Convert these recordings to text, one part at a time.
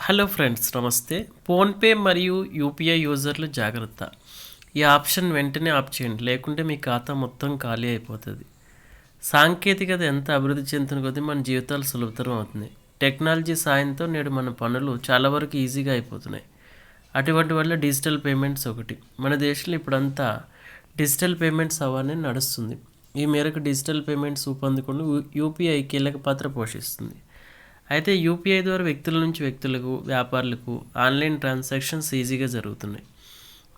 Hello friends నమస్తే. PhonePe మరియు UPI యూజర్లు జాగ్రత్త. ఈ ఆప్షన్ వెంటనే ఆప్ చేయండి లేకుంటే మీ ఖాతా మొత్తం ఖాళీ అయిపోతుంది. సాంకేతికత ఎంత అభివృద్ధి చెందుతున్న కొద్దీ మన జీవితాలు సులభతరం అవుతుంది. టెక్నాలజీ సాయంతో నేడు మన పనులు చాలా వరకు ఈజీగా అయిపోతున్నాయి. అటువంటి వల్ల డిజిటల్ పేమెంట్స్ ఒకటి. మన దేశంలో ఇప్పుడంతా డిజిటల్ పేమెంట్స్ అవ్వనే నడుస్తుంది. ఈ మేరకు డిజిటల్ పేమెంట్స్ ఊపందుకుండా యూపీఐ కీలక పాత్ర పోషిస్తుంది. అయితే యూపీఐ ద్వారా వ్యక్తుల నుంచి వ్యక్తులకు వ్యాపారులకు ఆన్లైన్ ట్రాన్సాక్షన్స్ ఈజీగా జరుగుతున్నాయి.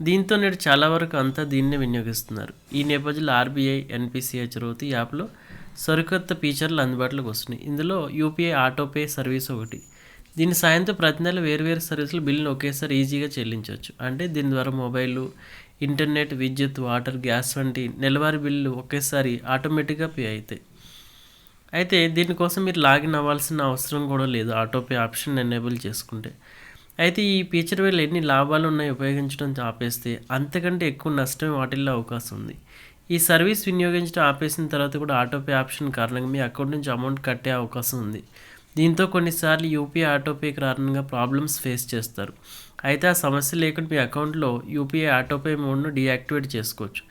దీంతో నేడు చాలా వరకు అంతా దీన్నే వినియోగిస్తున్నారు. ఈ నేపథ్యంలో ఆర్బీఐ ఎన్పిసిఐ చొరవతో యాప్లో సరికొత్త ఫీచర్లు అందుబాటులోకి వస్తున్నాయి. ఇందులో యూపీఐ ఆటోపే సర్వీస్ ఒకటి. దీని సాయంతో ప్రతి నెల వేరువేరు సర్వీసులు బిల్లును ఒకేసారి ఈజీగా చెల్లించవచ్చు. అంటే దీని ద్వారా మొబైల్ ఇంటర్నెట్ విద్యుత్ వాటర్ గ్యాస్ వంటి నెలవారీ బిల్లు ఒకేసారి ఆటోమేటిక్గా పే అవుతాయి. అయితే దీనికోసం మీరు లాగిన్ అవ్వాల్సిన అవసరం కూడా లేదు. ఆటోపే ఆప్షన్ ఎనేబుల్ చేసుకుంటే. అయితే ఈ ఫీచర్ వల్ల ఎన్ని లాభాలు ఉన్నాయో ఉపయోగించడం ఆపేస్తే అంతకంటే ఎక్కువ నష్టం వాటిల్లో అవకాశం ఉంది. ఈ సర్వీస్ వినియోగించడం ఆపేసిన తర్వాత కూడా ఆటోపే ఆప్షన్ కారణంగా మీ అకౌంట్ నుంచి అమౌంట్ కట్టే అవకాశం ఉంది. దీంతో కొన్నిసార్లు యూపీఐ ఆటోపే కారణంగా ప్రాబ్లమ్స్ ఫేస్ చేస్తారు. అయితే ఆ సమస్య లేకుండా మీ అకౌంట్లో యూపీఐ ఆటోపే మోడ్ను డీయాక్టివేట్ చేసుకోవచ్చు.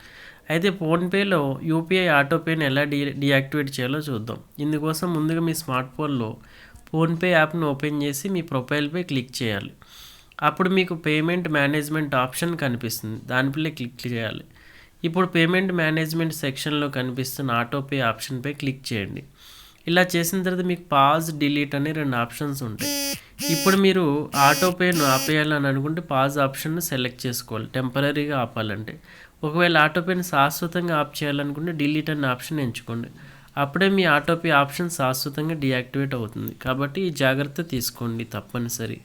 అయితే ఫోన్పేలో యూపీఐ ఆటోపేని ఎలా డీ డీయాక్టివేట్ చేయాలో చూద్దాం. ఇందుకోసం ముందుగా మీ స్మార్ట్ ఫోన్లో ఫోన్పే యాప్ను ఓపెన్ చేసి మీ ప్రొఫైల్పై క్లిక్ చేయాలి. అప్పుడు మీకు పేమెంట్ మేనేజ్మెంట్ ఆప్షన్ కనిపిస్తుంది. దానిపై క్లిక్ చేయాలి. ఇప్పుడు పేమెంట్ మేనేజ్మెంట్ సెక్షన్లో కనిపిస్తున్న ఆటోపే ఆప్షన్పై క్లిక్ చేయండి. ఇలా చేసిన తర్వాత మీకు పాజ్ డిలీట్ అనే రెండు ఆప్షన్స్ ఉంటాయి. ఇప్పుడు మీరు ఆటోపేను ఆపేయాలని అనుకుంటే పాజ్ ఆప్షన్ను సెలెక్ట్ చేసుకోవాలి. టెంపరీగా ఆపాలంటే. ఒకవేళ ఆటోపేని శాశ్వతంగా ఆఫ్ చేయాలనుకుంటే డిలీట్ అనే ఆప్షన్ ఎంచుకోండి. అప్పుడే మీ ఆటోపే ఆప్షన్ శాశ్వతంగా డియాక్టివేట్ అవుతుంది. కాబట్టి ఈ జాగ్రత్త తీసుకోండి తప్పనిసరి.